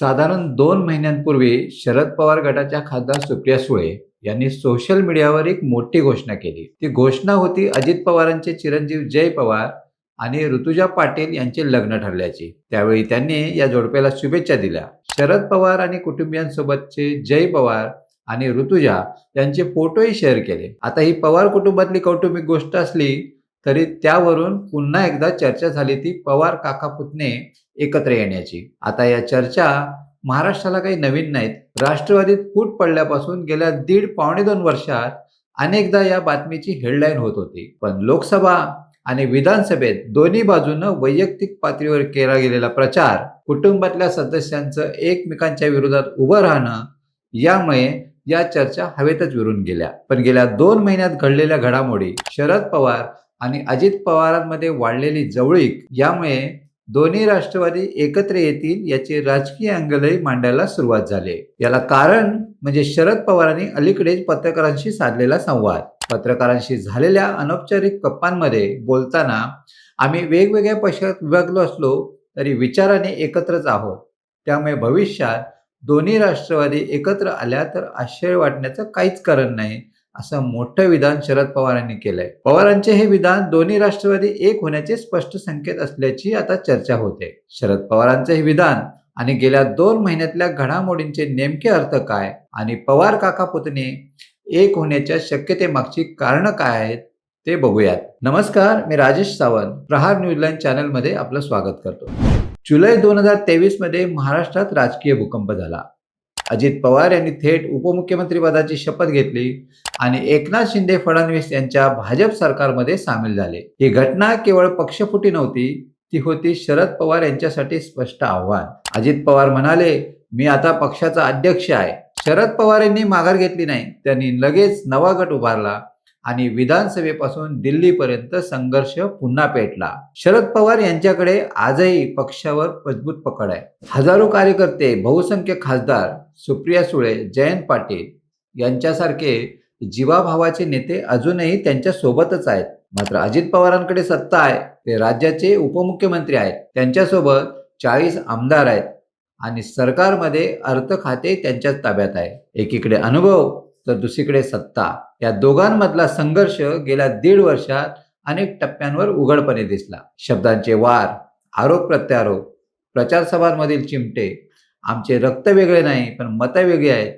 साधारण दोन महिन्यांपूर्वी शरद पवार गटाच्या खासदार सुप्रिया सुळे यांनी सोशल मीडियावर एक मोठी घोषणा केली. ती घोषणा होती अजित पवारांचे चिरंजीव जय पवार आणि ऋतुजा पाटील यांचे लग्न ठरल्याची. त्यावेळी त्यांनी या जोडप्याला शुभेच्छा दिल्या. शरद पवार आणि कुटुंबियांसोबतचे जय पवार आणि ऋतुजा यांचे फोटोही शेअर केले. आता ही पवार कुटुंबातली कौटुंबिक गोष्ट असली तरी त्यावरून पुन्हा एकदा चर्चा झाली ती पवार काका पुतणे एकत्र येण्याची. आता या चर्चा महाराष्ट्राला काही नवीन नाहीत. राष्ट्रवादीत फूट पडल्यापासून गेल्या दीड पावणे दोन वर्षात अनेकदा या बातमीची हेडलाईन होत होती. पण लोकसभा आणि विधानसभेत दोन्ही बाजूनं वैयक्तिक पातळीवर केला गेलेला प्रचार कुटुंबातल्या सदस्यांचं एकमेकांच्या विरोधात उभं राहणं यामुळे या चर्चा हवेतच विरून गेल्या. पण गेल्या दोन महिन्यात घडलेल्या घडामोडी शरद पवार आणि अजित पवारांमध्ये वाढलेली जवळीक यामुळे दोन्ही राष्ट्रवादी एकत्र येतील याचे राजकीय अंगलही मांडायला सुरुवात झाली. याला कारण म्हणजे शरद पवारांनी अलीकडेच पत्रकारांशी साधलेला संवाद. पत्रकारांशी झालेल्या अनौपचारिक गप्पांमध्ये बोलताना आम्ही वेगवेगळ्या पक्षात विभागलो असलो तरी विचाराने एकत्रच आहोत. त्यामुळे भविष्यात दोन्ही राष्ट्रवादी एकत्र आल्या तर आश्चर्य वाटण्याचं काहीच कारण नाही. असं मोठं विधान शरद पवारांनी केलंय. पवारांचे हे विधान दोन्ही राष्ट्रवादी एक होण्याचे स्पष्ट संकेत असल्याची आता चर्चा होते. शरद पवारांचे हे विधान आणि गेल्या दोन महिन्यातल्या घडामोडींचे नेमके अर्थ काय आणि पवार काका पुतणे एक होण्याच्या शक्यतेमागची कारणं काय आहेत ते बघूयात. नमस्कार मी राजेश सावंत प्रहार न्यूजलाईन चॅनलमध्ये आपलं स्वागत करतो. जुलै दोन हजार तेवीसमध्ये महाराष्ट्रात राजकीय भूकंप झाला. अजित पवार यांनी थेट उपमुख्यमंत्रीपदाची शपथ घेतली आणि एकनाथ शिंदे फडणवीस यांच्या भाजप सरकारमध्ये सामील झाले. ही घटना केवळ पक्षफुटी नव्हती ती होती शरद पवार यांच्यासाठी स्पष्ट आव्हान. अजित पवार म्हणाले मी आता पक्षाचा अध्यक्ष आहे. शरद पवार यांनी माघार घेतली नाही. त्यांनी लगेच नवा गट उभारला. आणि विधानसभेपासून दिल्लीपर्यंत संघर्ष पुन्हा पेटला. शरद पवार यांच्याकडे आजही पक्षावर मजबूत पकड आहे. हजारो कार्यकर्ते बहुसंख्य खासदार सुप्रिया सुळे जयंत पाटील यांच्यासारखे जीवाभावाचे नेते अजूनही त्यांच्या सोबतच आहेत. मात्र अजित पवारांकडे सत्ता आहे. ते राज्याचे उपमुख्यमंत्री आहेत. त्यांच्यासोबत चाळीस आमदार आहेत. आणि सरकारमध्ये अर्थ खाते त्यांच्याच ताब्यात आहे. एकीकडे अनुभव तर दुसरीकडे सत्ता. या दोघांमधला संघर्ष गेल्या दीड वर्षात अनेक टप्प्यांवर उघडपणे दिसला. शब्दांचे वार आरोप प्रत्यारोप प्रचारसभांमधील चिमटे आमचे रक्त वेगळे नाही पण मतं वेगळी आहेत.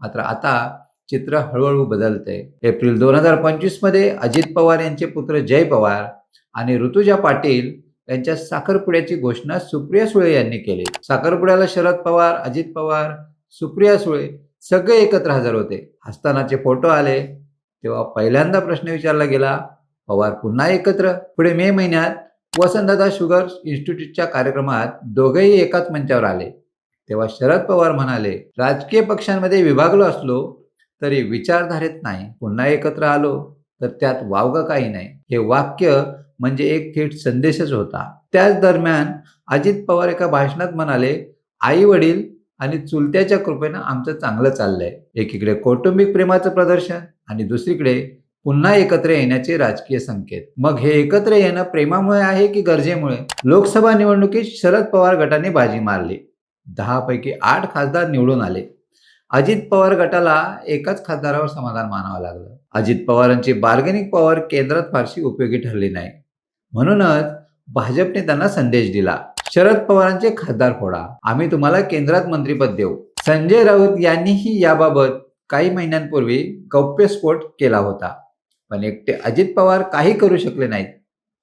मात्र आता चित्र हळूहळू बदलते. एप्रिल दोन हजार पंचवीसमध्ये अजित पवार यांचे पुत्र जय पवार आणि ऋतुजा पाटील यांच्या साखरपुड्याची घोषणा सुप्रिया सुळे यांनी केली. साखरपुड्याला शरद पवार अजित पवार सुप्रिया सुळे सगळे एकत्र हजर होते. हस्तानाचे फोटो आले. तेव्हा पहिल्यांदा प्रश्न विचारला गेला पवार पुन्हा एकत्र? पुढे मे महिन्यात वसंतदादा शुगर इन्स्टिट्यूटच्या कार्यक्रमात दोघेही एकाच मंचावर आले. तेव्हा शरद पवार म्हणाले राजकीय पक्षांमध्ये विभागलो असलो तरी विचारधारेत नाही. पुन्हा एकत्र आलो तर त्यात वावगं काही नाही. हे वाक्य म्हणजे एक थेट संदेशच होता. त्याच दरम्यान अजित पवार एका भाषणात म्हणाले आई वडील आणि चुलत्याच्या कृपेनं आमचं चांगलं चाललंय. एकीकडे कौटुंबिक प्रेमाचं प्रदर्शन आणि दुसरीकडे पुन्हा एकत्र येण्याचे राजकीय संकेत. मग हे एकत्र येणं प्रेमामुळे आहे की गरजेमुळे? लोकसभा निवडणुकीत शरद पवार गटाने बाजी मारली. दहा पैकी आठ खासदार निवडून आले. अजित पवार गटाला एकाच खासदारावर समाधान मानावं लागलं. अजित पवारांची बार्गेनिंग पॉवर केंद्रात फारशी उपयोगी ठरली नाही. म्हणूनच भाजपने त्यांना संदेश दिला. शरद पवारांचे खासदार फोडा. आम्ही तुम्हाला केंद्रात मंत्रीपद देऊ. संजय राऊत यांनीही याबाबत काही महिन्यांपूर्वी गौप्यस्फोट केला होता. पण एकटे अजित पवार काही करू शकले नाहीत.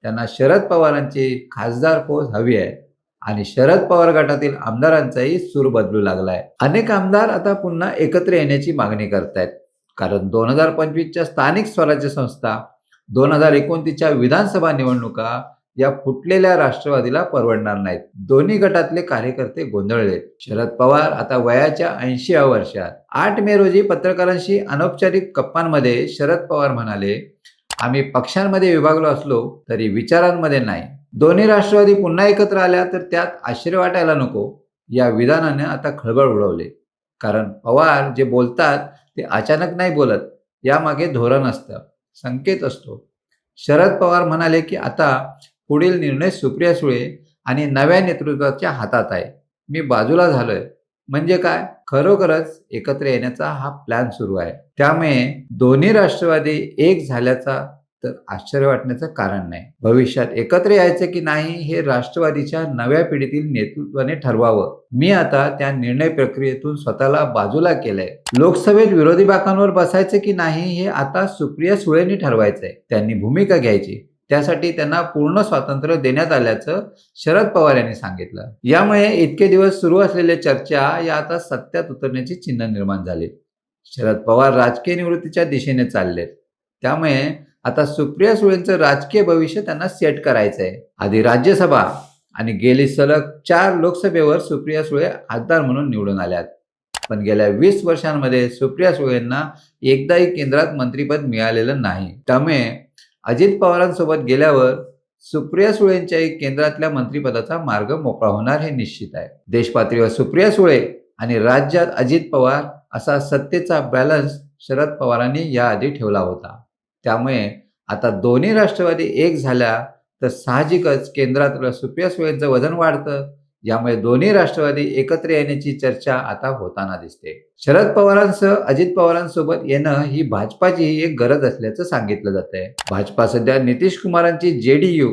त्यांना शरद पवारांची खासदार फौज हवी आहे. आणि शरद पवार गटातील आमदारांचाही सूर बदलू लागलाय. अनेक आमदार आता पुन्हा एकत्र येण्याची मागणी करतायत. कारण दोन हजार पंचवीसच्या स्थानिक स्वराज्य संस्था दोन हजार एकोणतीसच्या विधानसभा निवडणुका या फुटलेल्या राष्ट्रवादीला परवडणार नाहीत. दोन्ही गटातले कार्यकर्ते गोंधळले शरद पवार आता वयाच्या ऐंशी वर्षात. आठ मे रोजी पत्रकारांशी अनौपचारिक गप्पांमध्ये शरद पवार म्हणाले आम्ही पक्षांमध्ये विभागलो असलो तरी विचारांमध्ये नाही. दोन्ही राष्ट्रवादी पुन्हा एकत्र आल्या तर त्यात आश्चर्य वाटायला नको. या विधानाने आता खळबळ उडवले. कारण पवार जे बोलतात ते अचानक नाही बोलत यामागे धोरण असतं. संकेत असतो. शरद पवार म्हणाले की आता पुढील निर्णय सुप्रिया सुळे आणि नव्या नेतृत्वाच्या हातात आहे. मी बाजूला झालोय. म्हणजे काय? खरोखरच एकत्र येण्याचा हा प्लॅन सुरू आहे. त्यामुळे दोन्ही राष्ट्रवादी एक झाल्याचा तर आश्चर्य वाटण्याचं कारण नाही. भविष्यात एकत्र यायचं की नाही हे राष्ट्रवादीच्या नव्या पिढीतील नेतृत्वाने ठरवावं. मी आता त्या निर्णय प्रक्रियेतून स्वतःला बाजूला केलंय. लोकसभेत विरोधी बाकांवर बसायचं की नाही हे आता सुप्रिया सुळेंनी ठरवायचंय. त्यांनी भूमिका घ्यायची. त्यासाठी त्यांना पूर्ण स्वातंत्र्य देण्यात आल्याचं शरद पवार यांनी सांगितलं. यामुळे इतके दिवस सुरू असलेल्या चर्चा या आता सत्यात उतरण्याची चिन्ह निर्माण झाली. शरद पवार राजकीय निवृत्तीच्या दिशेने चाललेत. त्यामुळे आता सुप्रिया सुळेंचं राजकीय भविष्य त्यांना सेट करायचं आहे आधी राज्यसभा आणि गेली सलग चार लोकसभेवर सुप्रिया सुळे खासदार म्हणून निवडून आल्यात. पण गेल्या वीस वर्षांमध्ये सुप्रिया सुळेंना एकदाही केंद्रात मंत्रीपद मिळालेलं नाही. त्यामुळे अजित पवारांसोबत गेल्यावर सुप्रिया सुळेंच्याही केंद्रातल्या मंत्रिपदाचा मार्ग मोकळा होणार हे निश्चित आहे. देशपातळीवर सुप्रिया सुळे आणि राज्यात अजित पवार असा सत्तेचा बॅलन्स शरद पवारांनी याआधी ठेवला होता. त्यामुळे आता दोन्ही राष्ट्रवादी एक झाल्या तर साहजिकच केंद्रातलं सुप्रिया सुळेंचं वजन वाढतं. यामुळे दोन्ही राष्ट्रवादी एकत्र येण्याची चर्चा आता होताना दिसते. शरद पवारांसह अजित पवारांसोबत येणं ही भाजपाची एक गरज असल्याचं सांगितलं जात आहे भाजपा सध्या नितीश कुमारांची जेडीयू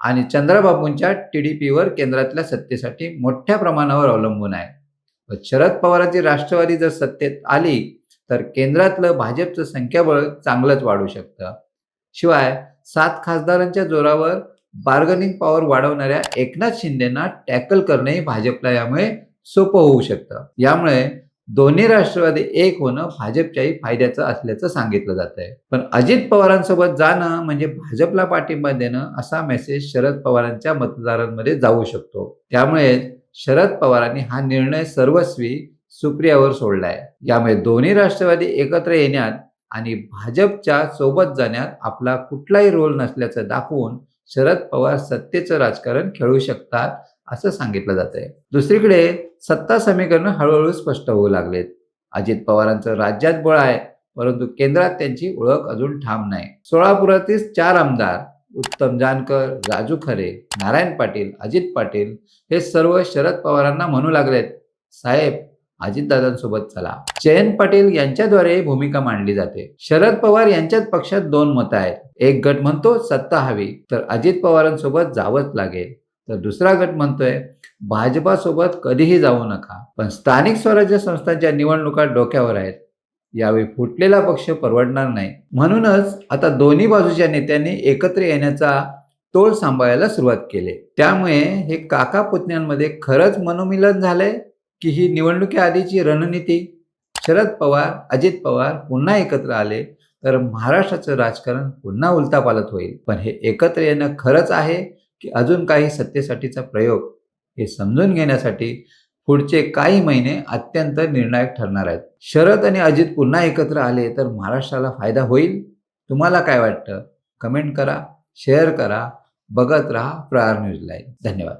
आणि चंद्रबाबूंच्या टीडीपीवर केंद्रातल्या सत्तेसाठी मोठ्या प्रमाणावर अवलंबून आहे. शरद पवारांची राष्ट्रवादी जर सत्तेत आली तर केंद्रातलं भाजपचं संख्याबळ चांगलंच वाढू शकतं. शिवाय सात खासदारांच्या जोरावर बार्गनिंग पॉवर वाढवणाऱ्या एकनाथ शिंदेना टॅकल करणंही भाजपला यामुळे सोपं होऊ शकतं. यामुळे दोन्ही राष्ट्रवादी एक होणं भाजपच्याही फायद्याचं असल्याचं सांगितलं जात आहे पण अजित पवारांसोबत जाणं म्हणजे भाजपला पाठिंबा देणं असा मेसेज शरद पवारांच्या मतदारांमध्ये जाऊ शकतो. त्यामुळे शरद पवारांनी हा निर्णय सर्वस्वी सुप्रियावर सोडलाय. यामुळे दोन्ही राष्ट्रवादी एकत्र येण्यात आणि भाजपच्या सोबत जाण्यात आपला कुठलाही रोल नसल्याचं दाखवून शरद पवार सत्तेचं राजकारण खेळू शकतात असं सांगितलं जात आहे दुसरीकडे सत्ता समीकरणं हळूहळू स्पष्ट होऊ लागलेत. अजित पवारांचं राज्यात बळ आहे परंतु केंद्रात त्यांची ओळख अजून ठाम नाही. सोळापुरातील चार आमदार उत्तम जानकर राजू खरे नारायण पाटील अजित पाटील हे सर्व शरद पवारांना म्हणू लागलेत. साहेब अजितदादांसोबत चला. जयंत पाटील यांच्याद्वारे भूमिका मांडली जाते. शरद पवार यांच्याच पक्षात दोन मतं आहेत. एक गट म्हणतो सत्ता हवी. तर अजित पवारांसोबत जावंच लागेल. तर दुसरा गट म्हणतोय भाजपासोबत कधीही जाऊ नका. पण स्थानिक स्वराज्य संस्थांच्या निवडणुका डोक्यावर आहेत. यावेळी फुटलेला पक्ष परवडणार नाही. म्हणूनच आता दोन्ही बाजूच्या नेत्यांनी एकत्र येण्याचा तोल सांभाळायला सुरुवात केली. त्यामुळे हे काका पुतण्यांमध्ये खरंच मनोमिलन झालंय? की ही निवडणुकीआधीची रणनीती शरद पवार अजित पवार पुन्हा एकत्र आले तर महाराष्ट्राचं राजकारण पुन्हा उलतापालत होईल. पण हे एकत्र येणं खरंच आहे की अजून काही सत्तेसाठीचा प्रयोग हे समजून घेण्यासाठी पुढचे काही महिने अत्यंत निर्णायक ठरणार आहेत. शरद आणि अजित पुन्हा एकत्र आले तर महाराष्ट्राला फायदा होईल? तुम्हाला काय वाटतं? कमेंट करा शेअर करा बघत राहा प्रहार न्यूज लाईव्ह. धन्यवाद.